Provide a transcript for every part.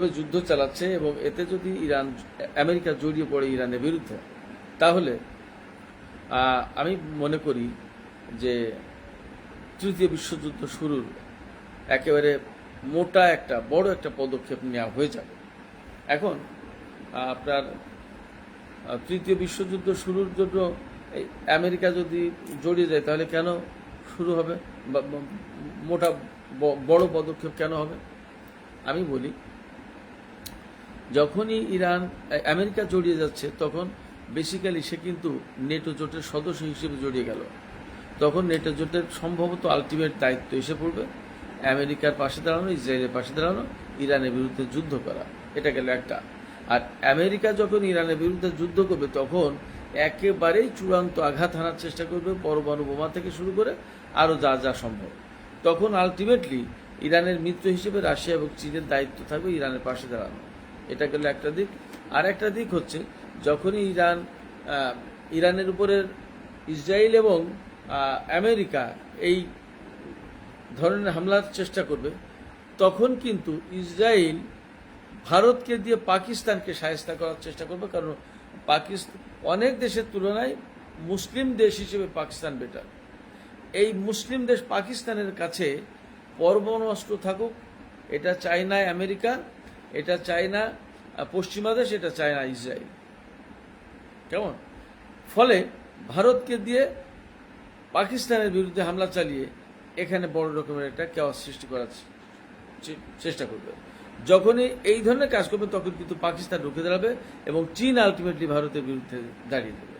যুদ্ধ চালাচ্ছে এবং এতে যদি ইরান, আমেরিকা জড়িয়ে পড়ে ইরানের বিরুদ্ধে, তাহলে আমি মনে করি যে তৃতীয় বিশ্বযুদ্ধ শুরুর একেবারে মোটা একটা, বড় একটা পদক্ষেপ নেওয়া হয়ে যাবে। এখন, আপনার তৃতীয় বিশ্বযুদ্ধ শুরুর জন্য আমেরিকা যদি জড়িয়ে যায়, তাহলে কেন শুরু হবে? মোটা বড় পদক্ষেপ কেন হবে? আমি বলি যখনই ইরান, আমেরিকা জড়িয়ে যাচ্ছে, তখন বেসিক্যালি সে কিন্তু নেটো জোটের সদস্য হিসেবে জড়িয়ে গেল। তখন নেটো জোটের সম্ভবত আলটিমেট দায়িত্ব এসে পড়বে। আমেরিকার পাশে দাঁড়ানো, ইসরায়েলের পাশে দাঁড়ানো, ইরানের বিরুদ্ধে যুদ্ধ করা, এটা গেল একটা। আর আমেরিকা যখন ইরানের বিরুদ্ধে যুদ্ধ করবে, তখন একেবারেই চূড়ান্ত আঘাত হানার চেষ্টা করবে, পরমাণু বোমা থেকে শুরু করে আরও যা যা সম্ভব। তখন আলটিমেটলি ইরানের মিত্র হিসেবে রাশিয়া এবং চীনের দায়িত্ব থাকবে ইরানের পাশে দাঁড়ানো। এটা গেল একটা দিক। আর একটা দিক হচ্ছে, যখনই ইরান ইরানের উপরের ইসরায়েল এবং আমেরিকা এই ধরনের হামলার চেষ্টা করবে, তখন কিন্তু ইসরায়েল ভারতকে দিয়ে পাকিস্তানকে সাহেস্তা করার চেষ্টা করবে, কারণ পাকিস্তান অনেক দেশের তুলনায় মুসলিম দেশ হিসেবে পাকিস্তান বেটার এই মুসলিম দেশ পাকিস্তানের কাছে পরমাণু অস্ত্র থাকুক, এটা চায় না আমেরিকা এটা চায় না পশ্চিমা দেশ এটা চায় না ইসরায়েল। কেমন? ফলে ভারতকে দিয়ে পাকিস্তানের বিরুদ্ধে হামলা চালিয়ে এখানে বড় রকমের একটা কেওয়াস সৃষ্টি করার চেষ্টা করবে। যখনই এই ধরনের কাজ করবে, তখন কিন্তু পাকিস্তান রুখে দাঁড়াবে এবং চীন আলটিমেটলি ভারতের বিরুদ্ধে দাঁড়িয়ে দেবে।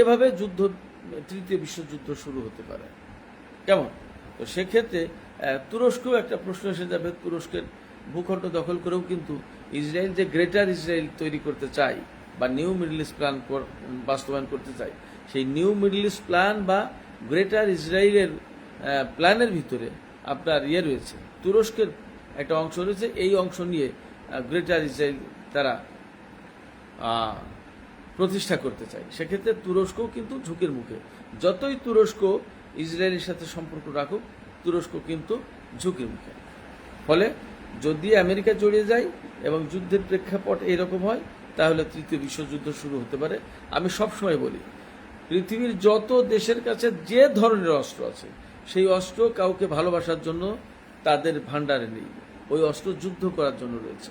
এভাবে যুদ্ধ, তৃতীয় বিশ্বযুদ্ধ শুরু হতে পারে। কেমন? তো সেক্ষেত্রে তুরস্কও একটা প্রশ্ন এসে যাবে, তুরস্কের ভূখণ্ড দখল করেও কিন্তু ইসরায়েল যে গ্রেটার ইসরায়েল তৈরি করতে চায় বা নিউ মিডল ইস্ট প্ল্যান বাস্তবায়ন করতে চায়, সেই নিউ মিডল ইস্ট প্ল্যান বা গ্রেটার ইসরায়েলের প্ল্যানের ভিতরে আপনার ইয়ে রয়েছে, তুরস্কের একটা অংশ রয়েছে, এই অংশ নিয়ে গ্রেটার ইসরায়েল তারা প্রতিষ্ঠা করতে চায়। সেক্ষেত্রে তুরস্কও কিন্তু ঝুঁকির মুখে। যতই তুরস্ক ইসরায়েলের সাথে সম্পর্ক রাখুক, তুরস্ক কিন্তু ঝুঁকির মুখে। ফলে যদি আমেরিকা জড়িয়ে যায় এবং যুদ্ধের প্রেক্ষাপট এরকম হয়, তাহলে তৃতীয় বিশ্বযুদ্ধ শুরু হতে পারে। আমি সবসময় বলি, পৃথিবীর যত দেশের কাছে যে ধরনের অস্ত্র আছে, সেই অস্ত্র কাউকে ভালোবাসার জন্য তাদের ভান্ডারে নেই। ওই অস্ত্র যুদ্ধ করার জন্য রয়েছে।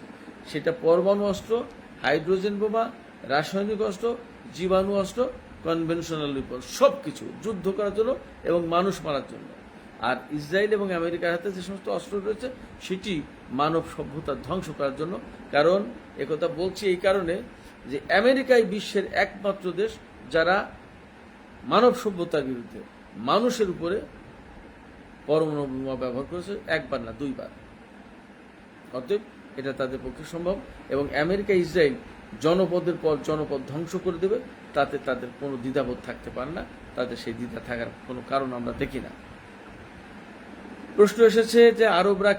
সেটা পরমাণু অস্ত্র, হাইড্রোজেন বোমা, রাসায়নিক অস্ত্র, জীবাণু অস্ত্র, কনভেনশনাল রিপোর সব কিছু যুদ্ধ করার জন্য এবং মানুষ মারার জন্য। আর ইসরায়েল এবং আমেরিকার হাতে যে সমস্ত অস্ত্র রয়েছে, সেটি মানব সভ্যতা ধ্বংস করার জন্য। কারণ একথা বলছি এই কারণে যে আমেরিকাই বিশ্বের একমাত্র দেশ যারা মানব সভ্যতার বিরুদ্ধে মানুষের উপরে পরমাণু বোমা ব্যবহার করেছে, একবার না দুইবার। অতএব এটা তাদের পক্ষে সম্ভব এবং আমেরিকা, ইসরায়েল জনপদের পর জনপদ ধ্বংস করে দেবে, তাতে তাদের কোনো দ্বিধাবোধ থাকতে পারে না, তাদের সেই দ্বিধা থাকার কোনো কারণ আমরা দেখি না। প্রশ্ন এসেছে যে আরবরা